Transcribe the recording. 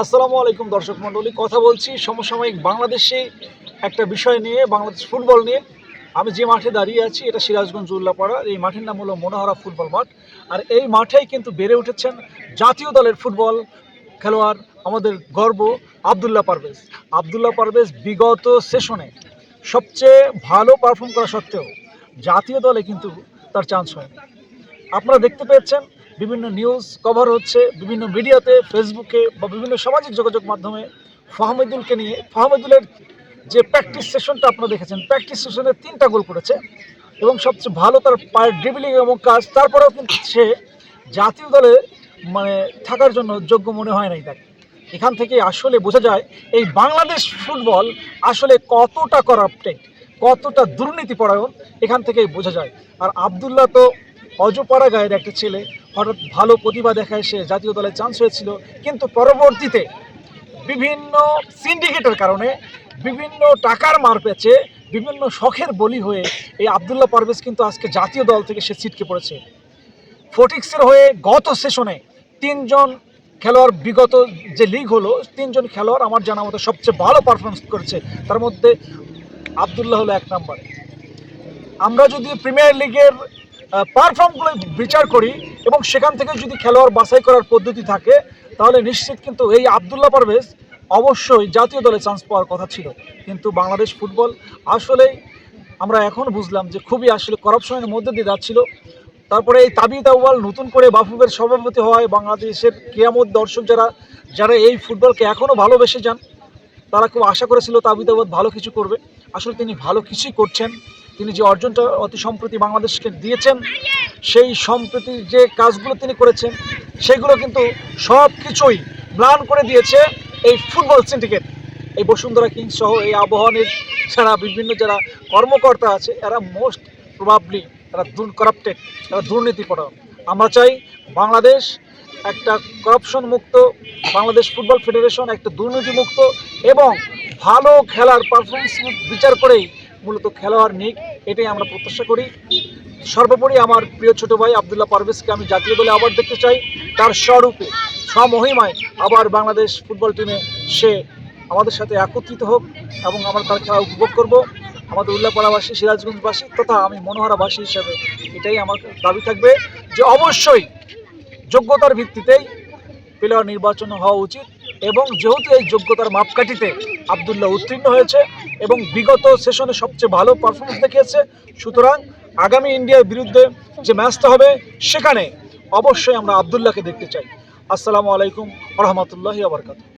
আসসালামু আলাইকুম দর্শক মণ্ডলী, কথা বলছি সমসাময়িক বাংলাদেশে একটা বিষয় নিয়ে, বাংলাদেশ ফুটবল নিয়ে। আমি যে মাঠে দাঁড়িয়ে আছি, এটা সিরাজগঞ্জ উল্লাপাড়া এই মাঠের নাম হলো মনোহরা ফুটবল মাঠ। আর এই মাঠেই কিন্তু বেড়ে উঠেছেন জাতীয় দলের ফুটবল খেলোয়াড় আমাদের গর্ব, আবদুল্লাহ পারভেজ। আবদুল্লাহ পারভেজ বিগত সেশনে সবচেয়ে ভালো পারফর্ম করা সত্ত্বেও জাতীয় দলে কিন্তু তার চান্স হয়নি। আপনারা দেখতে পেয়েছেন বিভিন্ন নিউজ কভার হচ্ছে, বিভিন্ন মিডিয়াতে ফেসবুকে বা বিভিন্ন সামাজিক যোগাযোগ মাধ্যমে ফাহমেদুলকে নিয়ে। ফাহমেদুলের যে প্র্যাকটিস সেশনটা আপনারা দেখেছেন প্র্যাকটিস সেশনে তিনটা গোল করেছে এবং সবচেয়ে ভালো তার পায়ের ড্রিবলিং এবং কাজ। তারপরেও কিন্তু সে জাতীয় দলে মানে থাকার জন্য যোগ্য মনে হয় নাই তাকে। এখান থেকে আসলে বোঝা যায়, এই বাংলাদেশ ফুটবল আসলে কতটা করাপ্টেড কতটা দুর্নীতিপরায়ণ, এখান থেকেই বোঝা যায়। আর আবদুল্লাহ তো অজপাড়া গায়ের একটা ছেলে হঠাৎ ভালো প্রতিভা দেখায় সে জাতীয় দলে চান্স হয়েছিল। কিন্তু পরবর্তীতে বিভিন্ন সিন্ডিকেটের কারণে বিভিন্ন টাকার মার পেয়েছে, বিভিন্ন শখের বলি হয়ে এই আবদুল্লাহ পারভেজ কিন্তু আজকে জাতীয় দল থেকে সে ছিটকে পড়েছে। ফোটিক্সের হয়ে গত সেশনে তিনজন খেলোয়াড় বিগত যে লিগ হলো, তিনজন খেলোয়াড় আমার জানা মতো সবচেয়ে ভালো পারফরমেন্স করেছে, তার মধ্যে আবদুল্লাহ হলো এক নম্বরে আমরা যদি প্রিমিয়ার লিগের পারফর্মগুলো বিচার করি এবং সেখান থেকে যদি খেলোয়াড় বাছাই করার পদ্ধতি থাকে, তাহলে নিশ্চিত কিন্তু এই আবদুল্লাহ পারভেজ অবশ্যই জাতীয় দলে চান্স পাওয়ার কথা ছিল। কিন্তু বাংলাদেশ ফুটবল আসলেই আমরা এখন বুঝলাম যে খুবই আসলে করাপশনের মধ্যে দিয়ে যাচ্ছিল। তারপরে এই তাবিদ আউয়াল নতুন করে বাফুবের সভাপতি হওয়ায় বাংলাদেশের ক্রিয়ামত দর্শক যারা যারা এই ফুটবলকে এখনও ভালোবেসে যান, তারা খুব আশা করেছিল তাবিদ আউয়াল ভালো কিছু করবে। আসলে তিনি ভালো কিছুই করছেন। তিনি যে অর্জনটা অতি সম্প্রতি বাংলাদেশকে দিয়েছেন, সেই সম্প্রতি যে কাজগুলো তিনি করেছেন, সেগুলো কিন্তু সব কিছুই ম্লান করে দিয়েছে এই ফুটবল সিন্ডিকেট। এই বসুন্ধরা কিংস সহ এই আবহাওয়ানের যারা বিভিন্ন যারা কর্মকর্তা আছে, এরা মোস্ট প্রবাবলি এরা দুর করাপ্টেড এরা দুর্নীতিপরায়ণ। আমরা চাই বাংলাদেশ একটা করাপশন মুক্ত, বাংলাদেশ ফুটবল ফেডারেশন একটা দুর্নীতিমুক্ত এবং ভালো খেলার পারফরমেন্স বিচার করেই মূলত খেলোয়াড় নিক, এটাই আমরা প্রত্যাশা করি। সর্বোপরি আমার প্রিয় ছোট ভাই আবদুল্লাহ পারভেজকে আমি জাতীয় দলে আবার দেখতে চাই। তার স্বরূপে, স্বমহিমায় আবার বাংলাদেশ ফুটবল টিমে সে আমাদের সাথে একত্রিত হোক এবং আমরা তার খেলা উপভোগ করব। আমাদের উল্লাপাড়াবাসী, সিরাজগঞ্জবাসী তথা আমি মনোহরাবাসী হিসেবে এটাই আমার দাবি থাকবে যে অবশ্যই যোগ্যতার ভিত্তিতেই প্লেয়ার নির্বাচন হওয়া উচিত। এবং যেহেতু এই যোগ্যতার মাপকাঠিতে আবদুল্লাহ উত্তীর্ণ হয়েছে এবং বিগত সেশনে সবচেয়ে ভালো পারফরমেন্স দেখিয়েছে, সুতরাং আগামী ইন্ডিয়ার বিরুদ্ধে যে ম্যাচটা হবে, সেখানে অবশ্যই আমরা আবদুল্লাহকে দেখতে চাই। আসসালামু আলাইকুম রহমতুল্লাহি আবরকাত